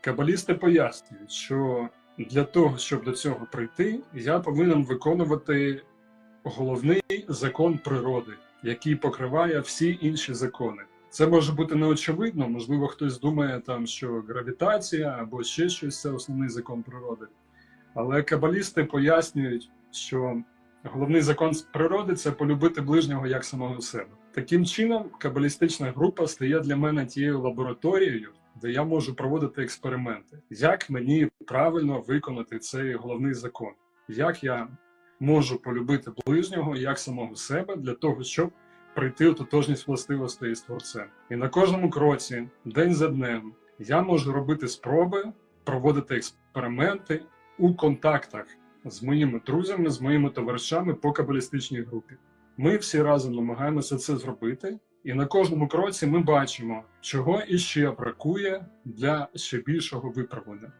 Кабалісти пояснюють, що для того, щоб до цього прийти, я повинен виконувати головний закон природи, який покриває всі інші закони. Це може бути неочевидно, можливо, хтось думає там, що гравітація або ще щось це основний закон природи. Але кабалісти пояснюють, що головний закон природи це полюбити ближнього як самого себе. Таким чином, кабалістична група стає для мене тією лабораторією, де я можу проводити експерименти. Як мені правильно виконати цей головний закон? Як я можу полюбити ближнього як самого себе для того, щоб прийти у тотожність властивостей з творцем? І на кожному кроці, день за днем, я можу робити спроби, проводити експерименти у контактах з моїми друзями, з моїми товаришами по кабалістичній групі. Ми всі разом намагаємося це зробити, і на кожному кроці ми бачимо, чого іще бракує для ще більшого виправлення.